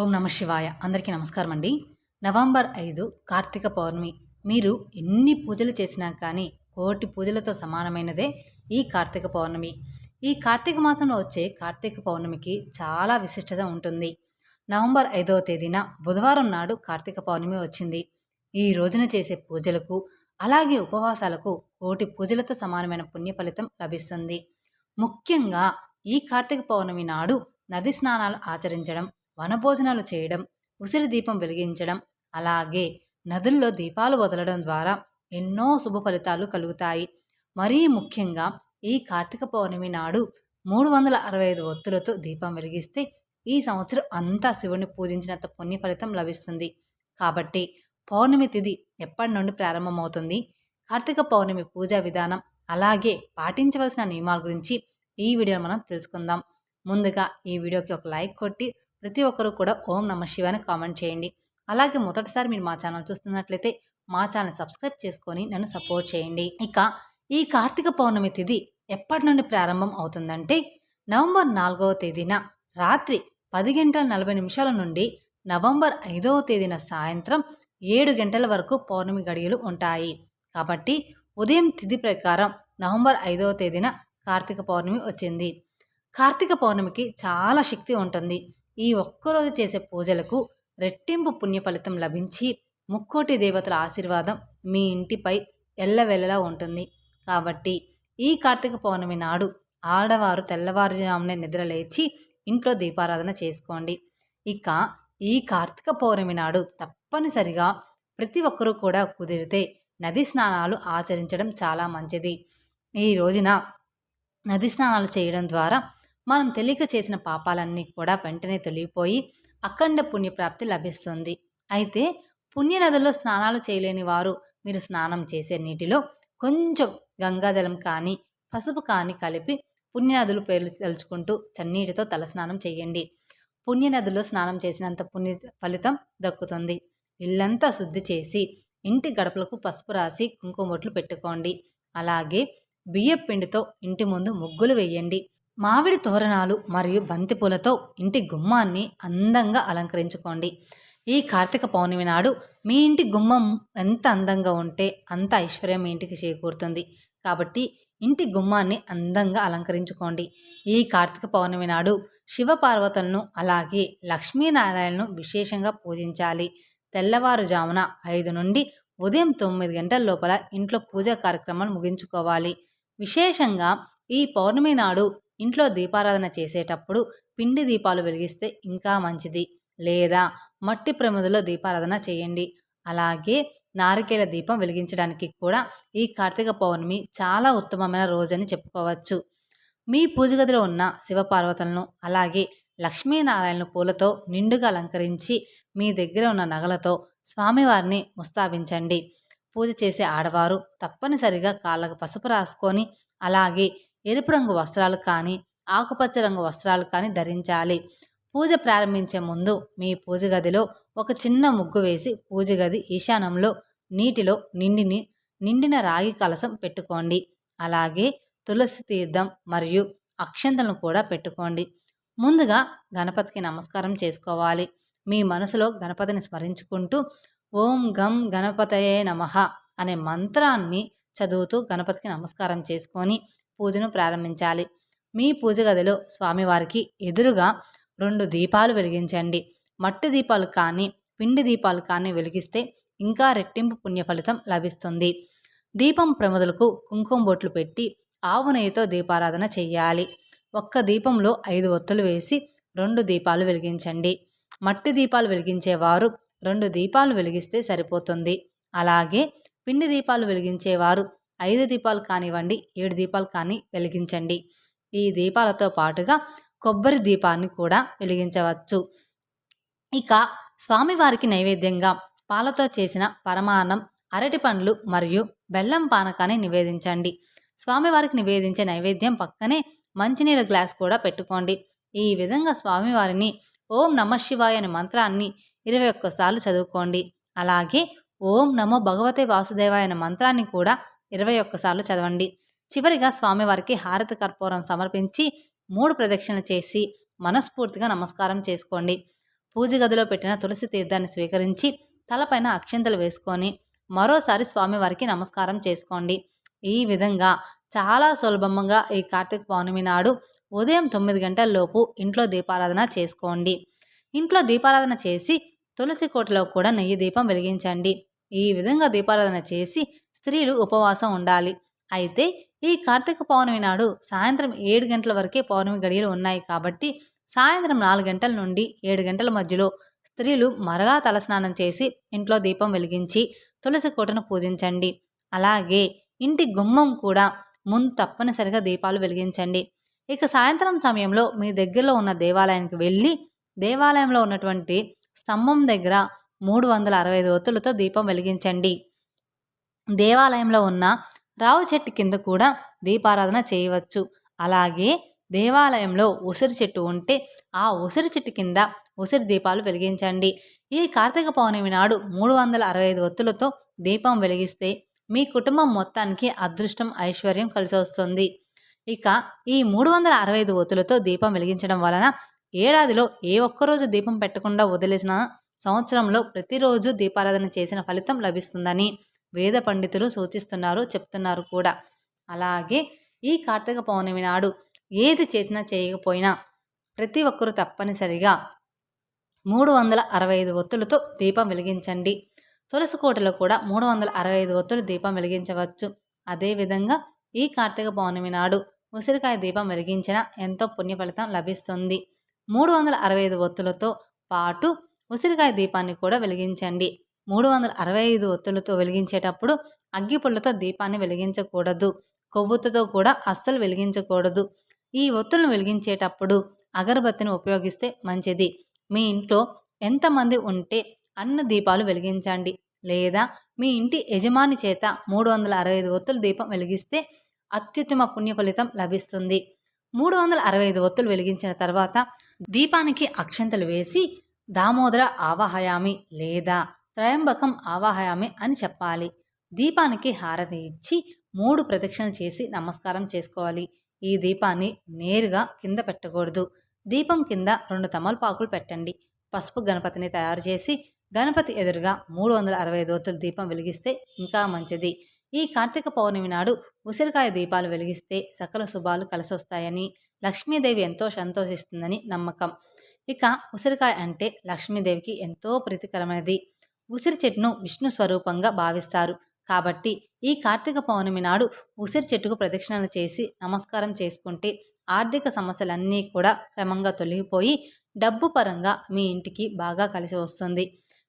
ఓం నమ శివాయ. అందరికీ నమస్కారం అండి. నవంబర్ ఐదు కార్తీక పౌర్ణమి. మీరు ఎన్ని పూజలు చేసినా కానీ కోటి పూజలతో సమానమైనదే ఈ కార్తీక పౌర్ణమి. ఈ కార్తీక మాసంలో వచ్చే కార్తీక పౌర్ణమికి చాలా విశిష్టత ఉంటుంది. నవంబర్ ఐదవ తేదీన బుధవారం నాడు కార్తీక పౌర్ణమి వచ్చింది. ఈ రోజున చేసే పూజలకు అలాగే ఉపవాసాలకు కోటి పూజలతో సమానమైన పుణ్య ఫలితం లభిస్తుంది. ముఖ్యంగా ఈ కార్తీక పౌర్ణమి నాడు నది స్నానాలు ఆచరించడం వనభోజనాలు చేయడం ఉసిరి దీపం వెలిగించడం అలాగే నదుల్లో దీపాలు వదలడం ద్వారా ఎన్నో శుభ ఫలితాలు కలుగుతాయి. మరీ ముఖ్యంగా ఈ కార్తీక పౌర్ణమి నాడు మూడు వందల అరవై ఐదు ఒత్తులతో దీపం వెలిగిస్తే ఈ సంవత్సరం అంతా శివుని పూజించినంత పుణ్య ఫలితం లభిస్తుంది. కాబట్టి పౌర్ణమి తిథి ఎప్పటి నుండి ప్రారంభమవుతుంది? కార్తీక పౌర్ణమి పూజా విధానం అలాగే పాటించవలసిన నియమాల గురించి ఈ వీడియో మనం తెలుసుకుందాం. ముందుగా ఈ వీడియోకి ఒక లైక్ కొట్టి ప్రతి ఒక్కరూ కూడా ఓం నమ శివాని కామెంట్ చేయండి. అలాగే మొదటిసారి మీరు మా ఛానల్ చూస్తున్నట్లయితే మా ఛానల్ సబ్స్క్రైబ్ చేసుకొని నన్ను సపోర్ట్ చేయండి. ఇక ఈ కార్తీక పౌర్ణమి తిథి ఎప్పటి నుండి ప్రారంభం అవుతుందంటే నవంబర్ నాలుగవ తేదీన రాత్రి పది గంటల నలభై నిమిషాల నుండి నవంబర్ ఐదవ తేదీన సాయంత్రం ఏడు గంటల వరకు పౌర్ణమి గడియలు ఉంటాయి. కాబట్టి ఉదయం తిథి ప్రకారం నవంబర్ ఐదవ తేదీన కార్తీక పౌర్ణమి వచ్చింది. కార్తీక పౌర్ణమికి చాలా శక్తి ఉంటుంది. ఈ ఒక్కరోజు చేసే పూజలకు రెట్టింపు పుణ్య ఫలితం లభించి ముక్కోటి దేవతల ఆశీర్వాదం మీ ఇంటిపై ఎల్లవెల్లలా ఉంటుంది. కాబట్టి ఈ కార్తీక పౌర్ణమి నాడు ఆడవారు తెల్లవారుజామునే నిద్రలేచి ఇంట్లో దీపారాధన చేసుకోండి. ఇక ఈ కార్తీక పౌర్ణమి నాడు తప్పనిసరిగా ప్రతి ఒక్కరూ కూడా కుదిరితే నది స్నానాలు ఆచరించడం చాలా మంచిది. ఈ రోజున నది స్నానాలు చేయడం ద్వారా మనం తెలియక చేసిన పాపాలన్నీ కూడా వెంటనే తొలగిపోయి అఖండ పుణ్యప్రాప్తి లభిస్తుంది. అయితే పుణ్యనదుల్లో స్నానాలు చేయలేని వారు మీరు స్నానం చేసే నీటిలో కొంచెం గంగాజలం కానీ పసుపు కానీ కలిపి పుణ్యనదులు పేర్లు తలుచుకుంటూ చన్నీటితో తలస్నానం చేయండి. పుణ్యనదుల్లో స్నానం చేసినంత పుణ్య ఫలితం దక్కుతుంది. ఇల్లంతా శుద్ధి చేసి ఇంటి గడపలకు పసుపు రాసి కుంకుమొట్లు పెట్టుకోండి. అలాగే బియ్యం పిండితో ఇంటి ముందు ముగ్గులు వేయండి. మామిడి తోరణాలు మరియు బంతిపూలతో ఇంటి గుమ్మాన్ని అందంగా అలంకరించుకోండి. ఈ కార్తీక పౌర్ణమి నాడు మీ ఇంటి గుమ్మం ఎంత అందంగా ఉంటే అంత ఐశ్వర్యం మీ ఇంటికి చేకూరుతుంది. కాబట్టి ఇంటి గుమ్మాన్ని అందంగా అలంకరించుకోండి. ఈ కార్తీక పౌర్ణమి నాడు శివపార్వతులను అలాగే లక్ష్మీనారాయణను విశేషంగా పూజించాలి. తెల్లవారుజామున ఐదు నుండి ఉదయం తొమ్మిది గంటల లోపల ఇంట్లో పూజా కార్యక్రమాలు ముగించుకోవాలి. విశేషంగా ఈ పౌర్ణమి నాడు ఇంట్లో దీపారాధన చేసేటప్పుడు పిండి దీపాలు వెలిగిస్తే ఇంకా మంచిది. లేదా మట్టి ప్రమిదలో దీపారాధన చేయండి. అలాగే నారికేల దీపం వెలిగించడానికి కూడా ఈ కార్తీక పౌర్ణమి చాలా ఉత్తమమైన రోజని చెప్పుకోవచ్చు. మీ పూజ గదిలో ఉన్న శివపార్వతులను అలాగే లక్ష్మీనారాయణ పూలతో నిండుగా అలంకరించి మీ దగ్గర ఉన్న నగలతో స్వామివారిని ముస్తాబించండి. పూజ చేసే ఆడవారు తప్పనిసరిగా కాళ్ళకు పసుపు రాసుకొని అలాగే ఎరుపు రంగు వస్త్రాలు కానీ ఆకుపచ్చ రంగు వస్త్రాలు కానీ ధరించాలి. పూజ ప్రారంభించే ముందు మీ పూజ గదిలో ఒక చిన్న ముగ్గు వేసి పూజ గది ఈశాన్యంలో నీటిలో నిండిని నిండిన రాగి కలసం పెట్టుకోండి. అలాగే తులసి తీర్థం మరియు అక్షంతలను కూడా పెట్టుకోండి. ముందుగా గణపతికి నమస్కారం చేసుకోవాలి. మీ మనసులో గణపతిని స్మరించుకుంటూ ఓం గం గణపతయే నమ అనే మంత్రాన్ని చదువుతూ గణపతికి నమస్కారం చేసుకొని పూజను ప్రారంభించాలి. మీ పూజ గదిలో స్వామివారికి ఎదురుగా రెండు దీపాలు వెలిగించండి. మట్టి దీపాలు కానీ పిండి దీపాలు కానీ వెలిగిస్తే ఇంకా రెట్టింపు పుణ్య ఫలితం లభిస్తుంది. దీపం ప్రముదలకు కుంకుమ బొట్లు పెట్టి ఆవు నెయ్యితో దీపారాధన చేయాలి ఒక్క దీపంలో ఐదు ఒత్తులు వేసి రెండు దీపాలు వెలిగించండి. మట్టి దీపాలు వెలిగించేవారు రెండు దీపాలు వెలిగిస్తే సరిపోతుంది. అలాగే పిండి దీపాలు వెలిగించేవారు ఐదు దీపాలు కానివ్వండి ఏడు దీపాలు కానీ వెలిగించండి. ఈ దీపాలతో పాటుగా కొబ్బరి దీపాన్ని కూడా వెలిగించవచ్చు. ఇక స్వామివారికి నైవేద్యంగా పాలతో చేసిన పరమాన్నం అరటి పండ్లు మరియు బెల్లం పానకాన్ని నివేదించండి. స్వామివారికి నివేదించే నైవేద్యం పక్కనే మంచినీళ్ళ గ్లాస్ కూడా పెట్టుకోండి. ఈ విధంగా స్వామివారిని ఓం నమ శివాయ అనే మంత్రాన్ని ఇరవై ఒక్కసార్లు చదువుకోండి. అలాగే ఓం నమో భగవతే వాసుదేవాయ అనే మంత్రాన్ని కూడా ఇరవై ఒక్కసార్లు చదవండి. చివరిగా స్వామివారికి హారతి కర్పూరం సమర్పించి మూడు ప్రదక్షిణలు చేసి మనస్ఫూర్తిగా నమస్కారం చేసుకోండి. పూజ గదిలో పెట్టిన తులసి తీర్థాన్ని స్వీకరించి తలపైన అక్షంతలు వేసుకొని మరోసారి స్వామివారికి నమస్కారం చేసుకోండి. ఈ విధంగా చాలా సులభంగా ఈ కార్తీక పౌర్ణమి నాడు ఉదయం తొమ్మిది గంటల లోపు ఇంట్లో దీపారాధన చేసుకోండి. ఇంట్లో దీపారాధన చేసి తులసి కోటలో కూడా నెయ్యి దీపం వెలిగించండి. ఈ విధంగా దీపారాధన చేసి స్త్రీలు ఉపవాసం ఉండాలి. అయితే ఈ కార్తీక పౌర్ణమి నాడు సాయంత్రం ఏడు గంటల వరకే పౌర్ణమి గడియలు ఉన్నాయి కాబట్టి సాయంత్రం నాలుగు గంటల నుండి ఏడు గంటల మధ్యలో స్త్రీలు మరలా తలస్నానం చేసి ఇంట్లో దీపం వెలిగించి తులసి కోటను పూజించండి. అలాగే ఇంటి గుమ్మం కూడా ముందు తప్పనిసరిగా దీపాలు వెలిగించండి. ఇక సాయంత్రం సమయంలో మీ దగ్గరలో ఉన్న దేవాలయానికి వెళ్ళి దేవాలయంలో ఉన్నటువంటి స్తంభం దగ్గర మూడు వందల అరవై ఐదు ఒత్తులతో దీపం వెలిగించండి. దేవాలయంలో ఉన్న రావు చెట్టు కింద కూడా దీపారాధన చేయవచ్చు. అలాగే దేవాలయంలో ఉసిరి చెట్టు ఉంటే ఆ ఉసిరి చెట్టు కింద ఉసిరి దీపాలు వెలిగించండి. ఈ కార్తీక పౌర్ణమి నాడు మూడు వందల అరవై ఐదు ఒత్తులతో దీపం వెలిగిస్తే మీ కుటుంబం మొత్తానికి అదృష్టం ఐశ్వర్యం కలిసి వస్తుంది. ఇక ఈ మూడు వందల అరవై ఐదు ఒత్తులతో దీపం వెలిగించడం వలన ఏడాదిలో ఏ ఒక్కరోజు దీపం పెట్టకుండా వదిలేసిన సంవత్సరంలో ప్రతిరోజు దీపారాధన చేసిన ఫలితం లభిస్తుందని వేద పండితులు సూచిస్తున్నారు చెప్తున్నారు కూడా. అలాగే ఈ కార్తీక పౌర్ణమి నాడు ఏది చేసినా చేయకపోయినా ప్రతి ఒక్కరూ తప్పనిసరిగా మూడు వందల అరవై ఐదు ఒత్తులతో దీపం వెలిగించండి. తులసి కోటలో కూడా మూడు వందల అరవై ఐదు ఒత్తులు దీపం వెలిగించవచ్చు. అదేవిధంగా ఈ కార్తీక పౌర్ణమి నాడు ఉసిరికాయ దీపం వెలిగించిన ఎంతో పుణ్య ఫలితం లభిస్తుంది. మూడు వందల అరవై ఐదు ఒత్తులతో పాటు ఉసిరికాయ దీపాన్ని కూడా వెలిగించండి. మూడు వందల అరవై ఐదు ఒత్తులతో వెలిగించేటప్పుడు అగ్గిపుల్లతో దీపాన్ని వెలిగించకూడదు. కొవ్వొత్తుతో కూడా అస్సలు వెలిగించకూడదు. ఈ ఒత్తులను వెలిగించేటప్పుడు అగరబత్తిని ఉపయోగిస్తే మంచిది. మీ ఇంట్లో ఎంతమంది ఉంటే అన్న దీపాలు వెలిగించండి. లేదా మీ ఇంటి యజమాని చేత మూడు వందల అరవై ఐదు ఒత్తుల దీపం వెలిగిస్తే అత్యుత్తమ పుణ్య ఫలితం లభిస్తుంది. మూడు వందల అరవై ఐదు ఒత్తులు వెలిగించిన తర్వాత దీపానికి అక్షంతలు వేసి దామోదర ఆవాహయామి లేదా త్రయంబకం ఆవాహయామి అని చెప్పాలి. దీపానికి హారతి ఇచ్చి మూడు ప్రదక్షిణలు చేసి నమస్కారం చేసుకోవాలి. ఈ దీపాన్ని నేరుగా కింద పెట్టకూడదు. దీపం కింద రెండు తమలపాకులు పెట్టండి. పసుపు గణపతిని తయారు చేసి గణపతి ఎదురుగా మూడు వందల అరవై ఐదు దీపం వెలిగిస్తే ఇంకా మంచిది. ఈ కార్తీక పౌర్ణమి నాడు ఉసిరికాయ దీపాలు వెలిగిస్తే సకల శుభాలు కలిసొస్తాయని లక్ష్మీదేవి ఎంతో సంతోషిస్తుందని నమ్మకం. ఇక ఉసిరికాయ అంటే లక్ష్మీదేవికి ఎంతో ప్రీతికరమైనది. ఉసిరి చెట్టును విష్ణు స్వరూపంగా భావిస్తారు. కాబట్టి ఈ కార్తీక పౌర్ణమి నాడు ఉసిరి చెట్టుకు ప్రదక్షిణలు చేసి నమస్కారం చేసుకుంటే ఆర్థిక సమస్యలన్నీ కూడా క్రమంగా తొలగిపోయి డబ్బు పరంగా మీ ఇంటికి బాగా కలిసి వస్తుంది.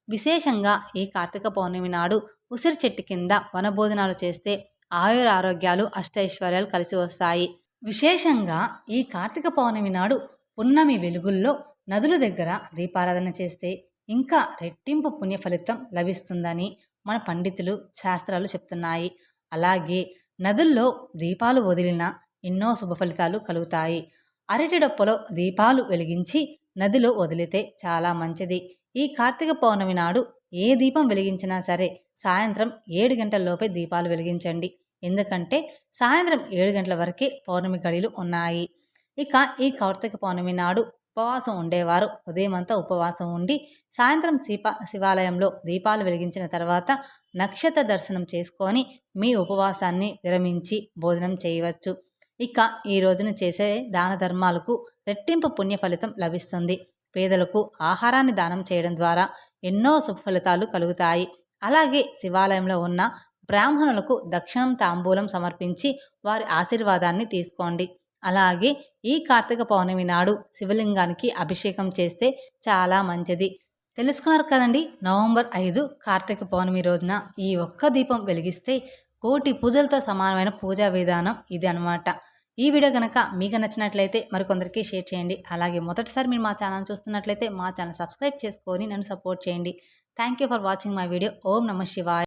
విశేషంగా ఈ కార్తీక పౌర్ణమి నాడు ఉసిరి చెట్టు కింద వనభోజనాలు చేస్తే ఆయుర ఆరోగ్యాలు అష్టైశ్వర్యాలు కలిసి వస్తాయి. విశేషంగా ఈ కార్తీక పౌర్ణమి నాడు పున్నమి వెలుగుల్లో నదుల దగ్గర దీపారాధన చేస్తే ఇంకా రెట్టింపు పుణ్య ఫలితం లభిస్తుందని మన పండితులు శాస్త్రాలు చెప్తున్నాయి. అలాగే నదుల్లో దీపాలు వదిలిన ఎన్నో శుభ ఫలితాలు కలుగుతాయి. అరటి డొప్పలో దీపాలు వెలిగించి నదిలో వదిలితే చాలా మంచిది. ఈ కార్తీక పౌర్ణమి నాడు ఏ దీపం వెలిగించినా సరే సాయంత్రం ఏడు గంటల్లోపే దీపాలు వెలిగించండి. ఎందుకంటే సాయంత్రం ఏడు గంటల వరకే పౌర్ణమి గడిలు ఉన్నాయి. ఇక ఈ కార్తీక పౌర్ణమి నాడు ఉపవాసం ఉండేవారు. ఉదయమంతా ఉపవాసం ఉండి సాయంత్రం శిప శివాలయంలో దీపాలు వెలిగించిన తర్వాత నక్షత్ర దర్శనం చేసుకొని మీ ఉపవాసాన్ని విరమించి భోజనం చేయవచ్చు. ఇక ఈ రోజున చేసే దాన ధర్మాలకు రెట్టింపు పుణ్య ఫలితం లభిస్తుంది. పేదలకు ఆహారాన్ని దానం చేయడం ద్వారా ఎన్నో సుఫలితాలు కలుగుతాయి. అలాగే శివాలయంలో ఉన్న బ్రాహ్మణులకు దక్షిణం తాంబూలం సమర్పించి వారి ఆశీర్వాదాన్ని తీసుకోండి. అలాగే ఈ కార్తీక పౌర్ణమి నాడు శివలింగానికి అభిషేకం చేస్తే చాలా మంచిది. తెలుసుకున్నారు కదండి నవంబర్ ఐదు కార్తీక పౌర్ణమి రోజున ఈ ఒక్క దీపం వెలిగిస్తే కోటి పూజలతో సమానమైన పూజా విధానం ఇది అనమాట ఈ వీడియో కనుక మీకు నచ్చినట్లయితే మరికొందరికి షేర్ చేయండి. అలాగే మొదటిసారి మీరు మా ఛానల్ చూస్తున్నట్లయితే మా ఛానల్ సబ్స్క్రైబ్ చేసుకొని నన్ను సపోర్ట్ చేయండి. Thank you for watching my video ఓం నమ శివాయ్.